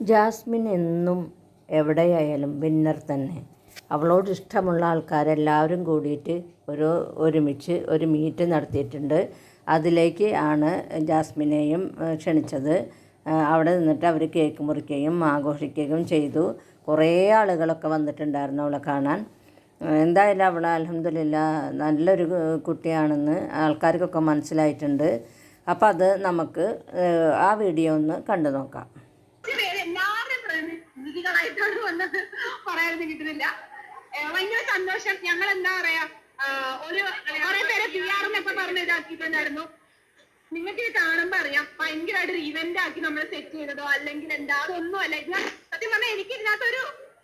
Jasmine എന്നും എവിടെയായാലും winner തന്നെ. അവളോട് ഇഷ്ടമുള്ള ആൾക്കാരെല്ലാവരും കൂടിയിട്ട് ഒരു ഒരുമിച്ച് ഒരു മീറ്റ് നടത്തിയിട്ടുണ്ട്. അതിലേക്ക് ആണ് ജാസ്മിനെയും ക്ഷണിച്ചത്. അവിടെ നിന്നിട്ട് അവർ കേക്ക് മുറിക്കുകയും ആഘോഷിക്കുകയും ചെയ്തു. കുറേ ആളുകളൊക്കെ വന്നിട്ടുണ്ടായിരുന്നു അവളെ കാണാൻ. എന്തായാലും അവൾ അലഹമില്ല നല്ലൊരു കുട്ടിയാണെന്ന് ആൾക്കാർക്കൊക്കെ മനസ്സിലായിട്ടുണ്ട്. അപ്പോൾ അത് നമുക്ക് ആ വീഡിയോ ഒന്ന് കണ്ടു നോക്കാം. പ്രതിനിധികളായിട്ടാണ് വന്നത്. പറയാനൊന്നും കിട്ടുന്നില്ല. ഭയങ്കര സന്തോഷം. ഞങ്ങൾ എന്താ പറയാ ഒരു കുറെ പേരെ പി ആർ എന്നൊക്കെ പറഞ്ഞ് ഇതാക്കിയിട്ടുണ്ടായിരുന്നു. നിങ്ങൾക്ക് ഇത് കാണുമ്പോ അറിയാം ഭയങ്കരമായിട്ട് ഒരു ഇവന്റ് ആക്കി നമ്മൾ സെറ്റ് ചെയ്തതോ അല്ലെങ്കിൽ എന്താ അതൊന്നും അല്ല. സത്യം പറഞ്ഞാൽ എനിക്ക് ഇതിനകത്തൊരു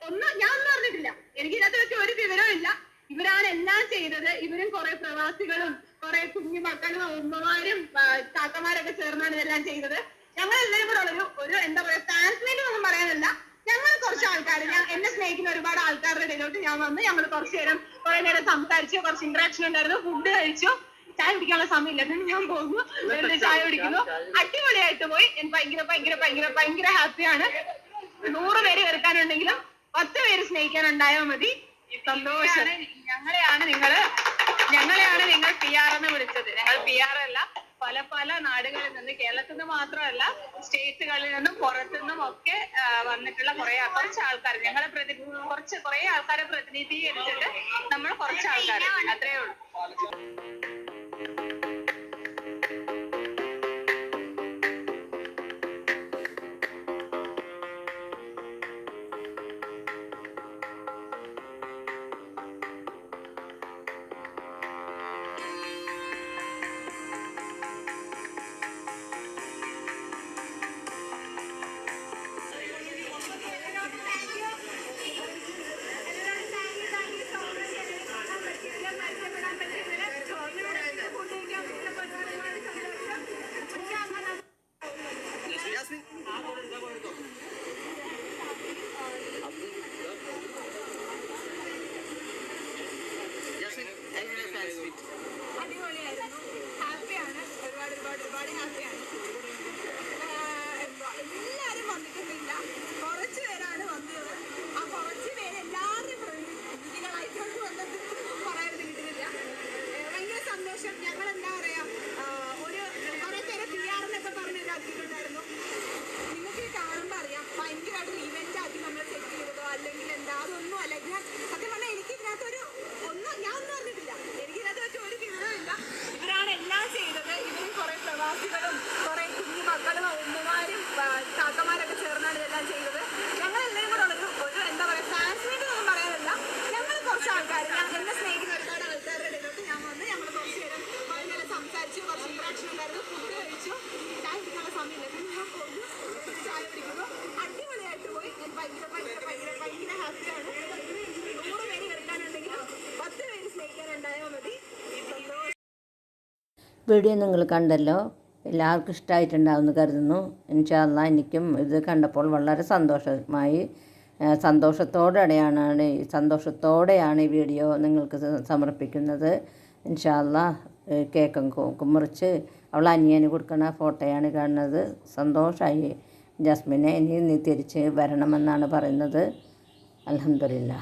ഒന്നും ഞാൻ ഒന്നും അറിഞ്ഞിട്ടില്ല. എനിക്ക് ഇതിനകത്ത് ഒരു വിവരവും ഇല്ല. ഇവരാണ് എല്ലാം ചെയ്തത്. ഇവരും കുറെ പ്രവാസികളും കുറെ കുഞ്ഞു മക്കളും ഉമ്മമാരും താത്തമാരൊക്കെ ചേർന്നാണ് ഇതെല്ലാം ചെയ്തത്. ഞങ്ങൾ എല്ലാവരും കൂടെ ഒരു ഒരു എന്താ പറയാ ഫാൻസിലേക്ക് ഒന്നും പറയാനല്ല. ഞങ്ങൾ കുറച്ച് ആൾക്കാർ ഞാൻ എന്നെ സ്നേഹിക്കുന്ന ഒരുപാട് ആൾക്കാരുടെ ഇടയിലോട്ട് ഞാൻ വന്ന് ഞങ്ങൾ കുറച്ച് നേരം കുറെ നേരം സംസാരിച്ചു കുറച്ച് ഇന്ററാക്ഷൻ ഉണ്ടായിരുന്നു ഫുഡ് കഴിച്ചു ചായ കുടിക്കാനുള്ള സമയമില്ല. പിന്നെ ഞാൻ പോകുന്നു വെറുതെ ചായ കുടിക്കുന്നു. അടിപൊളിയായിട്ട് പോയി. ഞാൻ ഭയങ്കര ഭയങ്കര ഭയങ്കര ഭയങ്കര ഹാപ്പിയാണ് നൂറ് പേര് വെറുക്കാനുണ്ടെങ്കിലും പത്ത് പേര് സ്നേഹിക്കാൻ സ്നേഹിക്കാനുണ്ടായാൽ മതി സന്തോഷം. ഞങ്ങളെയാണ് നിങ്ങൾ ഞങ്ങളെയാണ് നിങ്ങൾ പി ആർ എന്ന് വിളിച്ചത്. ഞങ്ങൾ പി ആർ അല്ല. പല പല നാടുകളിൽ നിന്ന് കേരളത്തിൽ നിന്ന് മാത്രമല്ല സ്റ്റേറ്റുകളിൽ നിന്നും പുറത്തുനിന്നും ഒക്കെ വന്നിട്ടുള്ള കുറെ കുറച്ച് ആൾക്കാർ. ഞങ്ങളെ കുറച്ച് കുറെ ആൾക്കാരെ പ്രതിനിധീകരിച്ചിട്ട് നമ്മൾ കുറച്ച് ആൾക്കാർ അത്രേ ഉള്ളൂ. വീഡിയോ നിങ്ങൾ കണ്ടല്ലോ. എല്ലാവർക്കും ഇഷ്ടമായിട്ടുണ്ടാവുമെന്ന് കരുതുന്നു. ഇൻഷാല്ല എനിക്കും ഇത് കണ്ടപ്പോൾ വളരെ സന്തോഷമായി സന്തോഷത്തോടെയാണ് സന്തോഷത്തോടെയാണ് ഈ വീഡിയോ നിങ്ങൾക്ക് സമർപ്പിക്കുന്നത്. ഇൻഷാല്ല കേക്കും കുമ്മറിച്ച് അവൾ അനിയന് കൊടുക്കുന്ന ഫോട്ടോയാണ് കാണുന്നത്. സന്തോഷമായി ജസ്മിനെ ഇനി നീ തിരിച്ച് വരണമെന്നാണ് പറയുന്നത്. അലഹമില്ല